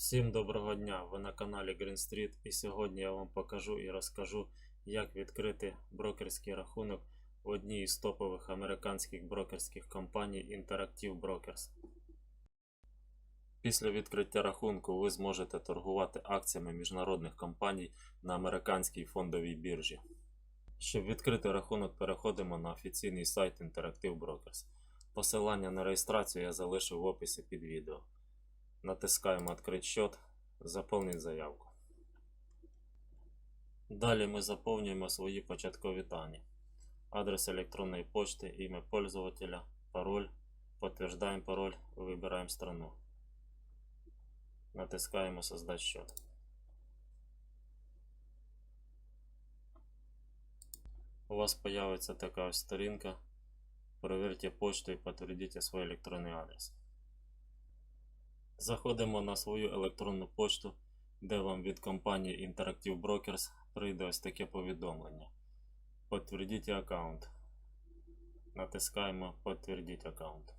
Всім доброго дня! Ви на каналі Green Street і сьогодні я вам покажу і розкажу, як відкрити брокерський рахунок в одній із топових американських брокерських компаній Interactive Brokers. Після відкриття рахунку ви зможете торгувати акціями міжнародних компаній на американській фондовій біржі. Щоб відкрити рахунок, переходимо на офіційний сайт Interactive Brokers. Посилання на реєстрацію я залишив в описі під відео. Натискаємо «Открыть счет», заповнити заявку. Далі ми заповнюємо свої початкові дані. Адрес електронної почти, ім'я пользователя, пароль. Подтверждаем пароль, вибираємо страну. Натискаємо «Создать счет». У вас появиться така ось сторінка. Проверьте почту і підтвердіть свій електронний адрес. Заходимо на свою електронну пошту, де вам від компанії Interactive Brokers прийде ось таке повідомлення. Підтвердіть аккаунт. Натискаємо Підтвердіть аккаунт.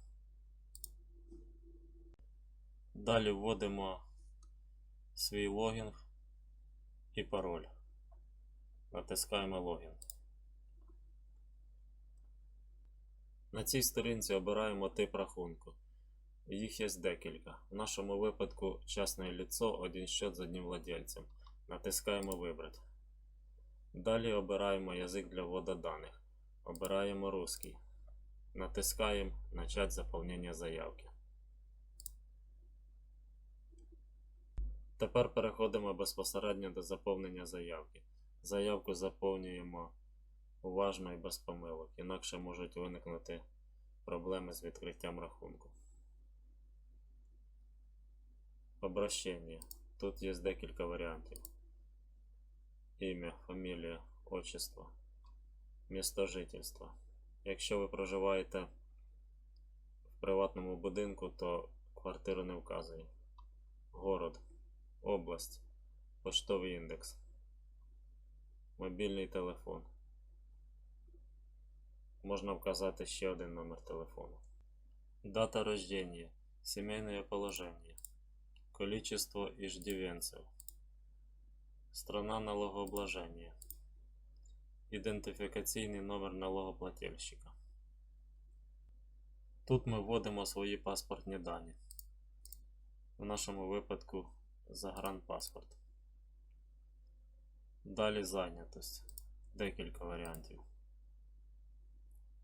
Далі вводимо свій логін і пароль. Натискаємо логін. На цій сторінці обираємо тип рахунку. Їх є декілька. В нашому випадку частне ліцо, один счет з одним владельцем. Натискаємо Вибрати. Далі обираємо язик для вводу даних. Обираємо русский. Натискаємо Начать заповнення заявки. Тепер переходимо безпосередньо до заповнення заявки. Заявку заповнюємо уважно і без помилок, інакше можуть виникнути проблеми з відкриттям рахунку. Обращення. Тут є декілька варіантів. Ім'я, фамілія, отчество, місто жительства. Якщо ви проживаєте в приватному будинку, то квартиру не вказує. Город, область, поштовий індекс, мобільний телефон. Можна вказати ще один номер телефону. Дата рождения, сімейне положення. Количество иждивенцев. Страна налогообложения. Ідентифікаційний номер налогоплательщика. Тут ми вводимо свої паспортні дані. В нашому випадку загранпаспорт. Далі зайнятость. Декілька варіантів.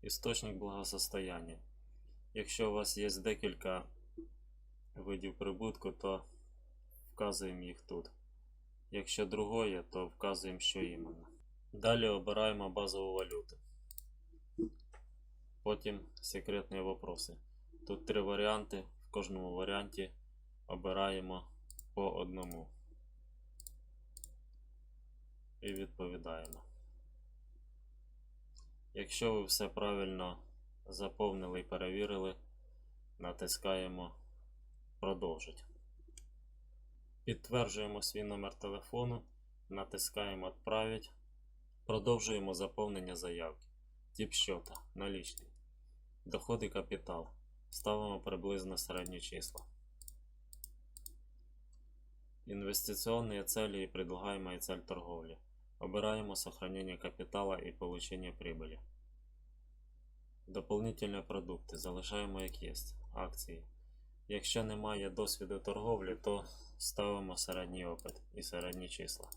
Істочник благосостояння. Якщо у вас є декілька видів прибутку, то вказуємо їх тут. Якщо другое, то вказуємо, що іменно. Далі обираємо базову валюту. Потім секретні вопроси. Тут три варіанти. В кожному варіанті обираємо по одному. І відповідаємо. Якщо ви все правильно заповнили і перевірили, натискаємо Продовжить. Підтверджуємо свій номер телефону, натискаємо Отправить. Продовжуємо заповнення заявки. Тип счета налічний. Доходи капітал. Ставимо приблизно середні числа. Инвестиционные цели и предлагаемая цель торговли. Обираємо сохранение капитала и получение прибыли. Дополнительні продукти залишаємо як є. Акції. Якщо немає досвіду торговлі, то ставимо середній опит і середні числа.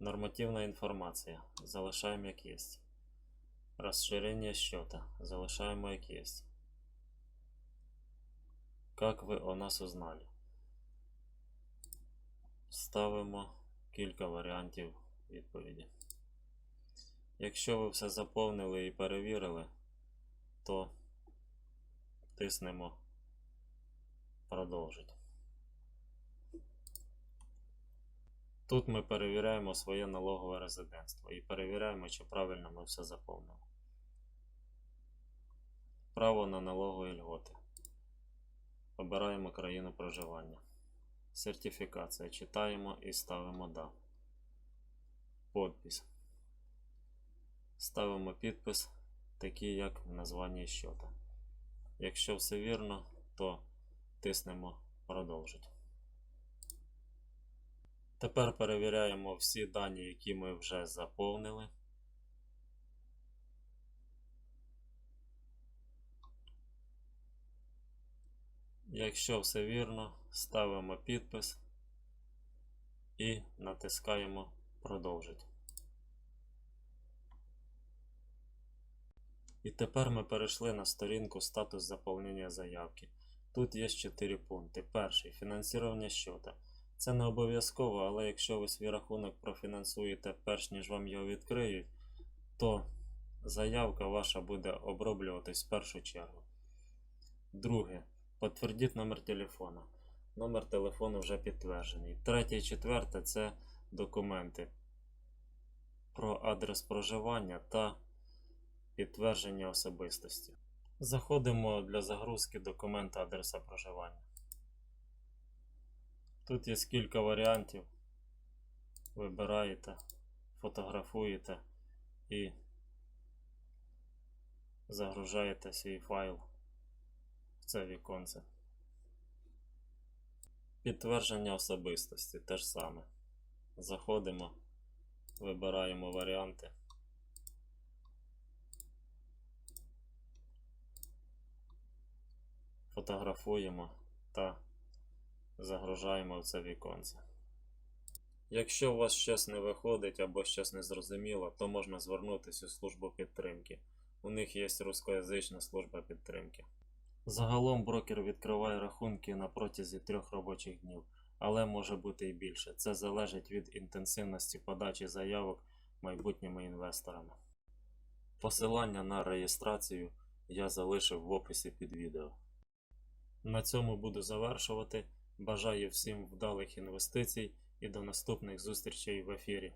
Нормативна інформація. Залишаємо як є. Розширення счета. Залишаємо як є. Как ви о нас узнали? Ставимо кілька варіантів відповіді. Якщо ви все заповнили і перевірили, то тиснемо продовжити. Тут ми перевіряємо своє налогове резидентство і перевіряємо, чи правильно ми все заповнили. Право на налогові льготи. Обираємо країну проживання. Сертифікація. Читаємо і ставимо Да. Подпис. Ставимо підпис, такий як в названні щота. Якщо все вірно, то тиснемо продовжити. Тепер перевіряємо всі дані, які ми вже заповнили. Якщо все вірно, ставимо підпис і натискаємо продовжити. І тепер ми перейшли на сторінку статус заповнення заявки. Тут є 4 пункти. Перший фінансування щота. Це не обов'язково, але якщо ви свій рахунок профінансуєте перш ніж вам його відкриють, то заявка ваша буде оброблюватись в першу чергу. Друге. Підтвердіть номер телефона. Номер телефону вже підтверджений. Третє і четверте це документи про адрес проживання та підтвердження особистості. Заходимо для загрузки документа адреса проживання. Тут є кілька варіантів. Вибираєте, фотографуєте і загружаєте свій файл в це віконце. Підтвердження особистості те ж саме. Заходимо, вибираємо варіанти. Фотографуємо та загружаємо в це віконце. Якщо у вас щось не виходить або щось не зрозуміло, то можна звернутися у службу підтримки. У них є рускоязична служба підтримки. Загалом брокер відкриває рахунки на протязі трьох робочих днів, але може бути і більше. Це залежить від інтенсивності подачі заявок майбутніми інвесторами. Посилання на реєстрацію я залишив в описі під відео. На цьому буду завершувати. Бажаю всім вдалих інвестицій і до наступних зустрічей в ефірі.